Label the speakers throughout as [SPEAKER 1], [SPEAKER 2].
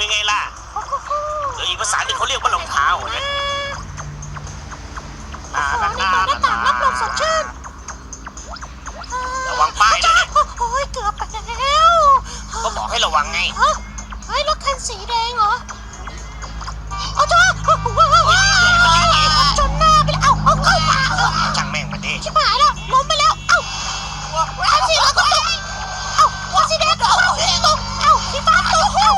[SPEAKER 1] เป็นไงล่ะหรืออีกภาษาหนึ่งเขาเรียกว่ารองเท้าอะนะอ่า
[SPEAKER 2] โอ้นี่เปิดหน้าต่างรับลมสดชื่น
[SPEAKER 1] ระวังป้ายด้วยนะ
[SPEAKER 2] โอ้ยเกือบไปแล้ว
[SPEAKER 1] ก็บอกให้ระวังไง
[SPEAKER 2] ฮะเฮ้ยรถคันสีแดงเหรอเอาจ้าจนหน้าไปแล้วเอ้าเอาเข้ามาเอ้า
[SPEAKER 1] ช่างแม่งมาดิ
[SPEAKER 2] ชิบหายแล้วล้มไปแล้วเอ้าคันสีเหลืองก็ตกเอ้าคันสีแดงก็ตกตกเอ้าสีฟ้าตกเอ้า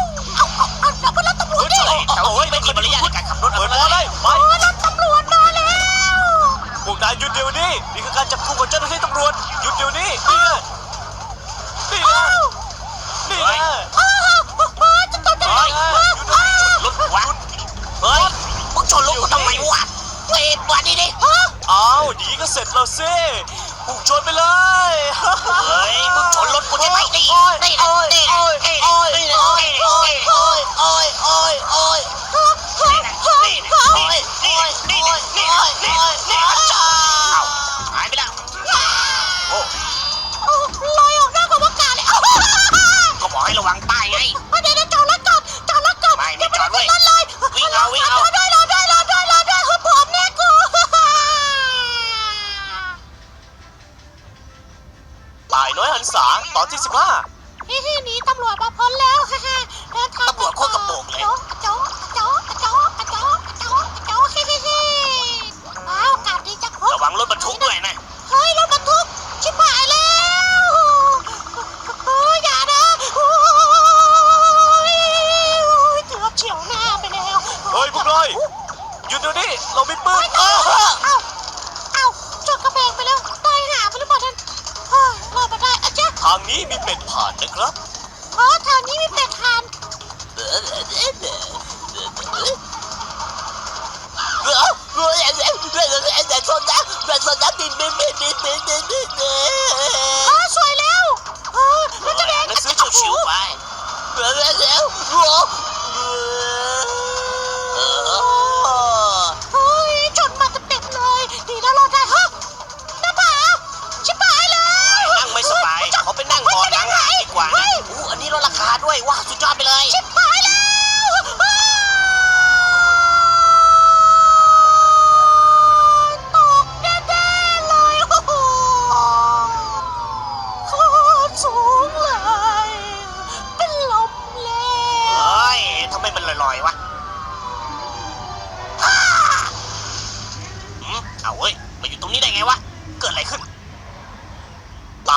[SPEAKER 2] เอ้าเอ้าเอ้าแล้วมันรถตำรวจดิ
[SPEAKER 1] โอ้ยไม่มีมารยาทในการขับรถ
[SPEAKER 3] เปิด
[SPEAKER 1] เล
[SPEAKER 3] วอลเลย
[SPEAKER 1] ย
[SPEAKER 3] ไป
[SPEAKER 2] โอ้ยรถตำรวจมาแล้ว
[SPEAKER 3] พวกนายหยุดเดี๋ยวนี้นี่คือการจับกุมของเจ้าหน้าที่ตำรวจหยุดเดี๋ยวนี้นี่ไงนี่ไง
[SPEAKER 2] เอ้า
[SPEAKER 3] นี่ไง
[SPEAKER 2] เอ้าเอ้าจะตกจะตก
[SPEAKER 3] เฮ้
[SPEAKER 2] เอ้าย
[SPEAKER 3] หยุดเดี๋ยวนี้
[SPEAKER 1] รถวะเฮ้ยมึงชนรถกูทำไมวะเฮ้ยมาดิดิ
[SPEAKER 2] เอ้า
[SPEAKER 3] อ้าวดีก็เสร็จแล้วสิ พุ่งชนไปเลย
[SPEAKER 1] เฮ้ยมึงชนรถกูใช่ไหมนี่
[SPEAKER 3] โอ้ย
[SPEAKER 1] นี่
[SPEAKER 3] โอ้ย
[SPEAKER 1] นี่
[SPEAKER 3] โอ้ย
[SPEAKER 1] นี่
[SPEAKER 3] โอ้ย
[SPEAKER 1] นี่
[SPEAKER 3] โอ้ย
[SPEAKER 1] โอ้ยโอ้ยโอ้ยโอ้ยโอ้ยนี่นะนี่นะนี่นะนี่นะนี่นะนี่นะนี่นะนี่นะจ้าห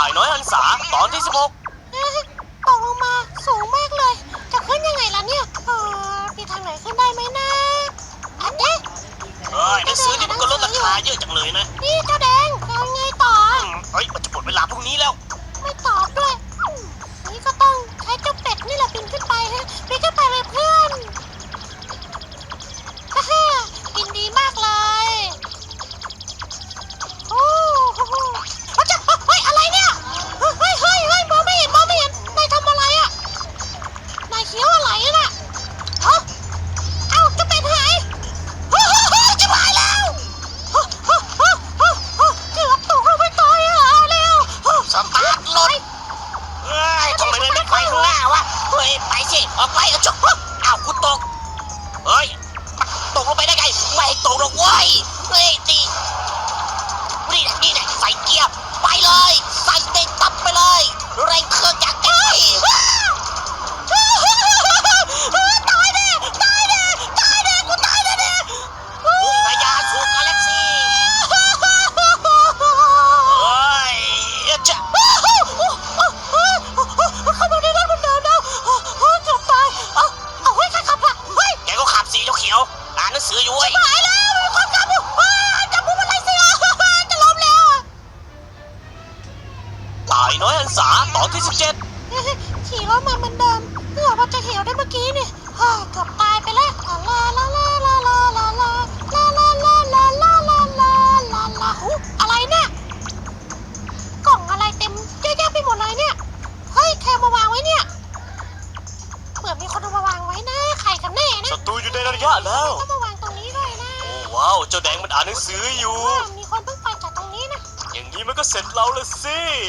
[SPEAKER 1] าย
[SPEAKER 2] น้อ
[SPEAKER 1] ย
[SPEAKER 3] หันษาตอนที่16
[SPEAKER 2] เอ๊ะตกลงมาสูงมากเลย จะขึ้นยังไงล่ะเนี่ยเออมีทางไหนขึ้นได้ไหมนะอันเนี้ย
[SPEAKER 1] เฮ้ยหนังสือนี่มันก็ลดราคาเยอะจังเลยนะ
[SPEAKER 2] นี่เจ้าแดงเอาไงต่อ
[SPEAKER 1] อืมเฮ้ย มันจะหมดเวลาพรุ่งนี้แล้ว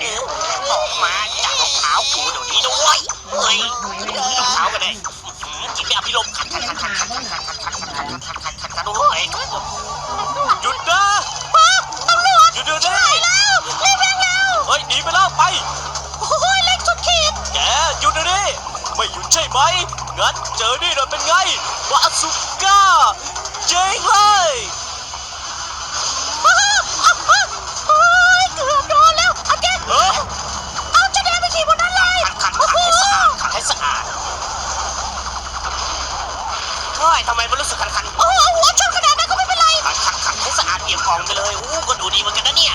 [SPEAKER 2] หรือออก
[SPEAKER 1] มาจากรองเท้า
[SPEAKER 2] กู
[SPEAKER 1] เดี๋
[SPEAKER 2] ยว
[SPEAKER 1] นี้
[SPEAKER 2] ด้วยเฮ้ยดู
[SPEAKER 3] ดู
[SPEAKER 2] ร
[SPEAKER 3] องเท้า
[SPEAKER 1] กั
[SPEAKER 2] นเลย
[SPEAKER 1] จิ๊บ
[SPEAKER 2] ไม่พี่ล
[SPEAKER 1] ม
[SPEAKER 3] ขันขันขันขั
[SPEAKER 1] นขันขันขันขันขันขั
[SPEAKER 2] นขันขันขัน
[SPEAKER 4] ขั
[SPEAKER 2] นขันโอ้ย
[SPEAKER 3] หยุดนะ
[SPEAKER 1] ตำรวจ
[SPEAKER 3] หยุดเดี๋ยวนี้
[SPEAKER 1] แล้วรีบเร็วเร็ว
[SPEAKER 3] เฮ้ยหนีไปแล้วไป
[SPEAKER 1] โอ้ยเล็กสุดขีด
[SPEAKER 3] แกหยุดเดี๋ยวนี้ไม่หยุดใช่ไหมงั้นเจอนี่หน่อยเป็นไงวาสุก้าเจ๊งเลย
[SPEAKER 1] ด้
[SPEAKER 3] ย
[SPEAKER 2] ทำไมมันรู้สึกคันๆ
[SPEAKER 1] โอ้โหหัวชนขนาดนั้นก็ไม่เป็นไร
[SPEAKER 2] ขันๆให้สะอาดเอี่ยมอ่องไปเลยอู้ก็ดูดีเหมือนกันนะเนี่ย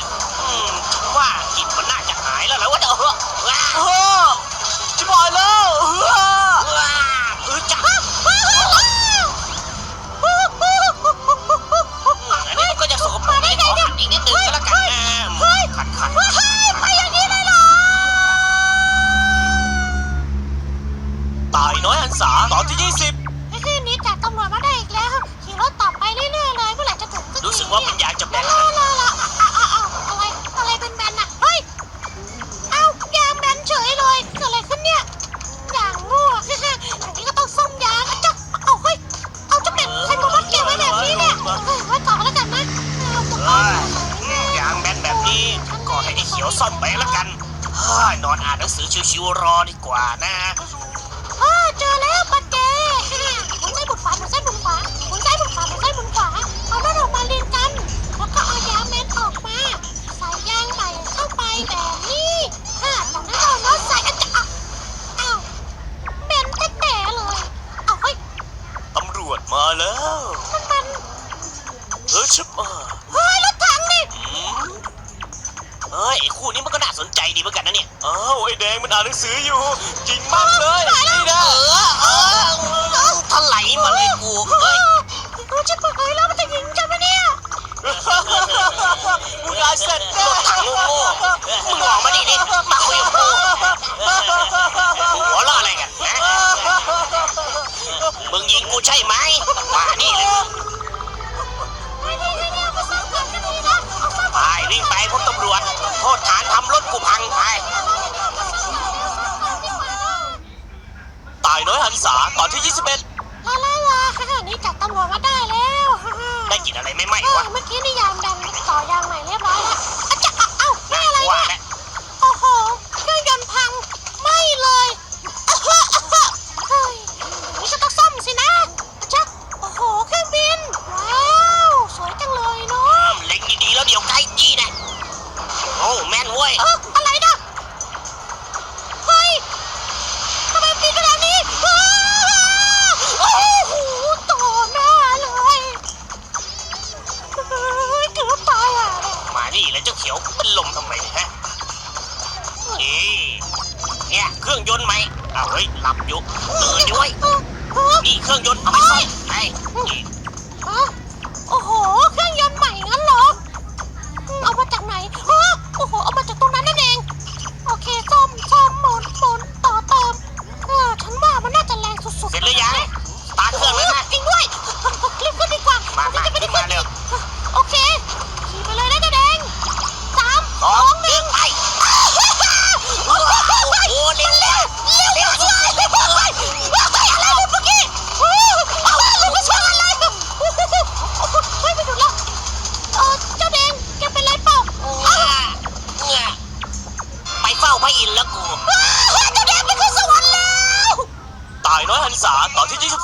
[SPEAKER 2] ว่ามันอ
[SPEAKER 3] ยา
[SPEAKER 2] กจะแบนระ
[SPEAKER 1] ละละเอาเอา
[SPEAKER 2] เอา
[SPEAKER 1] อะไรอะไรเป็นแบนอะเฮ้ย เอายางแบนเฉยเลยเกิดอะไรขึ้นเนี่ยอย่างมั่วอย่างนี้ก็ต้องส่อมยางจ๊ะเอาเฮ้ย เอาจะแบนใครก็วัดเก็บไว้แบบนี้เนี่ยเฮ้ยไว้ก่อแล้วกันนะอ
[SPEAKER 2] ย่ยางแบนแบบนี้ก็ให้ไอ้เขียวซ่อมไปแล้วกันนอนอ่านหนังสือชิวๆรอดีกว่านะ
[SPEAKER 1] เฮ้ย
[SPEAKER 3] ร
[SPEAKER 1] ถถังนี่
[SPEAKER 2] เฮ้ยไอ้คู่นี้มันก็น่าสนใจดีเหมือนกันนะเนี่ย
[SPEAKER 3] อ้าไอ้แดงมันอ่านหนังสืออยู่ จริงมากเลยนี่นะ
[SPEAKER 2] เออเออถลายมาเลยกูเฮ้ยโอ้ชิบ
[SPEAKER 3] หา
[SPEAKER 1] ยแล้วมันจะยิง
[SPEAKER 2] จะงไหมเนี่ยมึ
[SPEAKER 1] งอ่านเส
[SPEAKER 2] ร็จรถถัง
[SPEAKER 1] โง่
[SPEAKER 2] ๆ
[SPEAKER 1] มึ
[SPEAKER 3] ง
[SPEAKER 1] ออ
[SPEAKER 3] ก
[SPEAKER 1] มาดิ
[SPEAKER 3] ดิ
[SPEAKER 1] มาคุยกับกู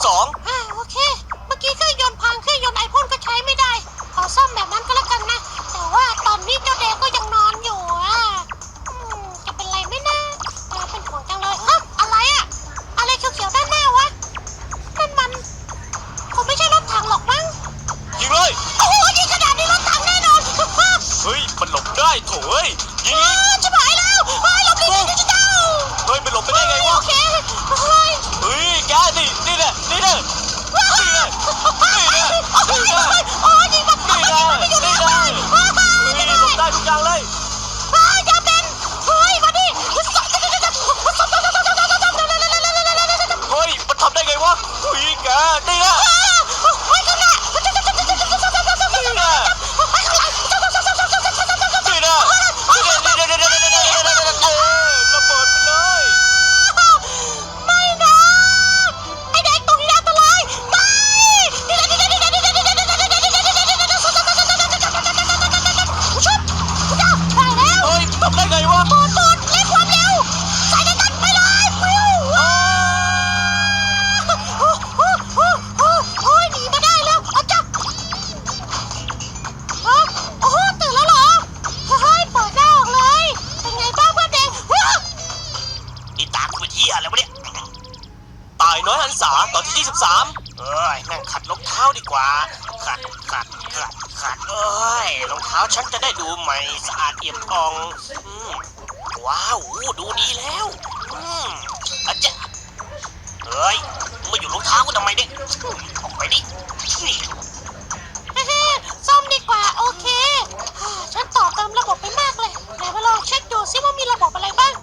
[SPEAKER 2] สอง Bobo! ว้าวดูดีแล้วอืมอาจารย์เฮ้ยมาอยู่รองเท้ากูทำไมเนี่ยออกไปดิ
[SPEAKER 1] ซ่อมดีกว่าโอเค ฉันต่อเติมระบบไปมากเลยไหนมาลองเช็คดูซิว่ามีระบบอะไรบ้าง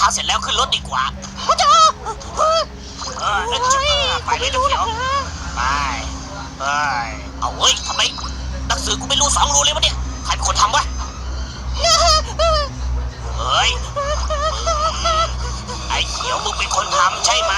[SPEAKER 2] ท้าเสร็จแล้วขึ้นรถดีกว่าพ่
[SPEAKER 1] อเจ้าเฮ้ย
[SPEAKER 2] อไปเลยเดี๋ยวไปไปเอาเฮ้ยทำไมหนังสือกูไม่รู้สองรู้เลยวะเนี่ยใครเป็นคนทำวะเฮ้ยไอ้เขียวมึงเป็นคนทำใช่ไหม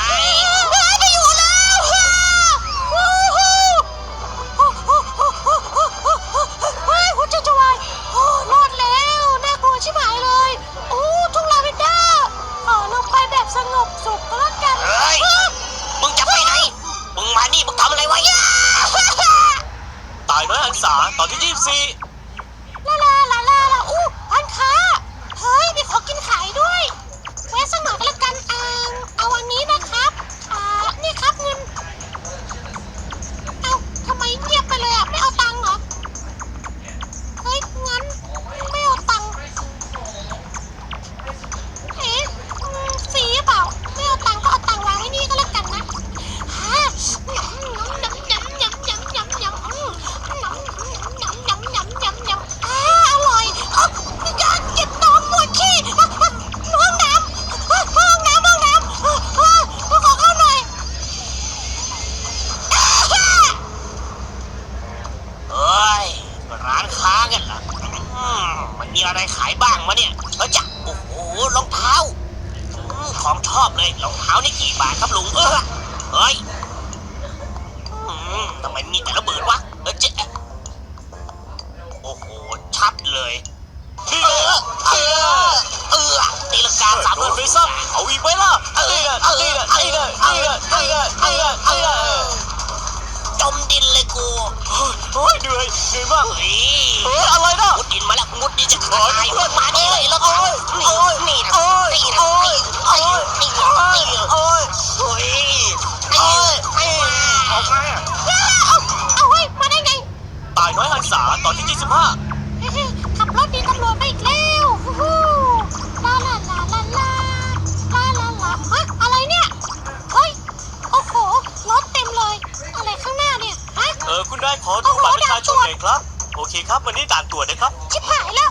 [SPEAKER 1] ได้ขอดูบัตรประ
[SPEAKER 2] ชาช
[SPEAKER 3] นหน่อยครับ โอเคครับ วันนี้ด่านตรวจนะครับ
[SPEAKER 1] ชิบหายแล้ว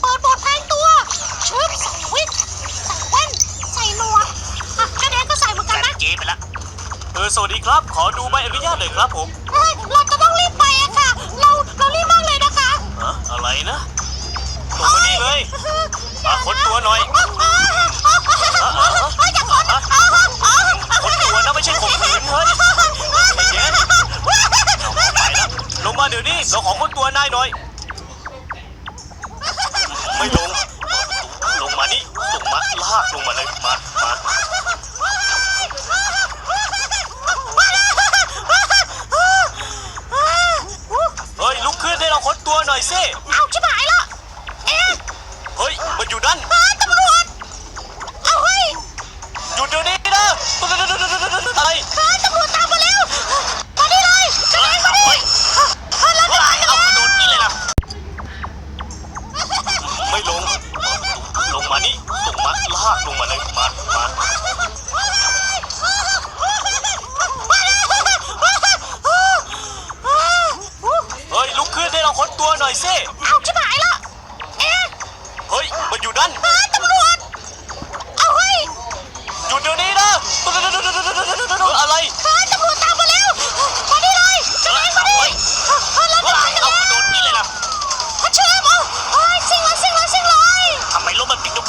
[SPEAKER 1] เปิดบทแทงตัวชุบใส่วิกใส่แว่นใส่หมวกอะแค่แดงก็ใส่เหมือนกันนะ
[SPEAKER 2] เจ๊ไปละ
[SPEAKER 3] เออสวัสดีครับ ขอดูใบอนุญาตหน่อยครับผม
[SPEAKER 1] เราจะต้องรีบไปอะค่ะ เราเรารีบมากเลยนะคะ
[SPEAKER 3] อะไรนะตรงนี้เลย มาค้นตัวหน่อย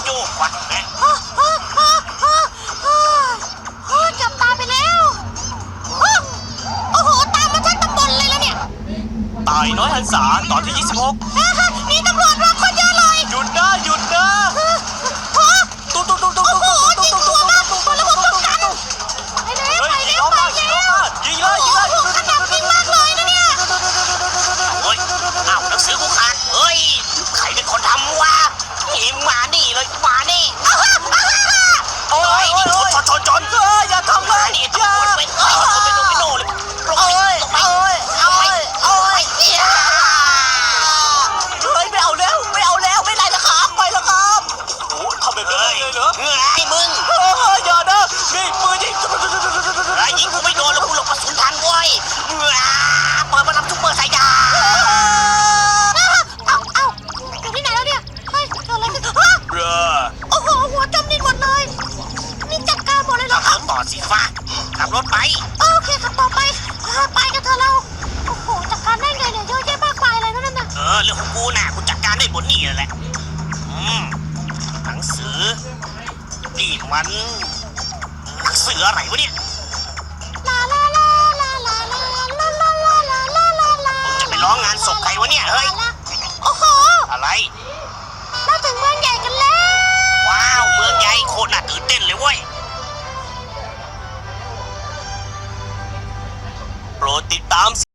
[SPEAKER 2] โย
[SPEAKER 3] วัน
[SPEAKER 1] แม่ฮ่าฮ่าฮ่าฮ่าฮ่าจับตาไปแล้วโอ้โห ตามมาทั้งตำบลเลยแล้วเนี่ย
[SPEAKER 3] ตายน้อยหันษาตอนที่ 26
[SPEAKER 1] ถไป โอเคขั
[SPEAKER 2] บต่อไป
[SPEAKER 1] ไปกันเถอะเรา โอ้โหจัดการได้ไงเนี่ยเยอะแยะมากมายเลยนั่นน่ะ
[SPEAKER 2] เออเรื่องของกูน่ะกูจัดการได้บนนี่แหละ อืมหนังสือนี่มันเสืออะไรวะเนี่ย
[SPEAKER 1] ลาลาลาลาลาลาลาลาลาลาลาลาลา
[SPEAKER 2] มึงจะไปร้องงานศพใครวะเนี่ยเฮ้ย
[SPEAKER 1] โอ้โห
[SPEAKER 2] อะไร
[SPEAKER 1] เราถึงเมืองใหญ่กันแล้ว ว้า
[SPEAKER 2] ว เมืองใหญ่โคตรน่า
[SPEAKER 3] arms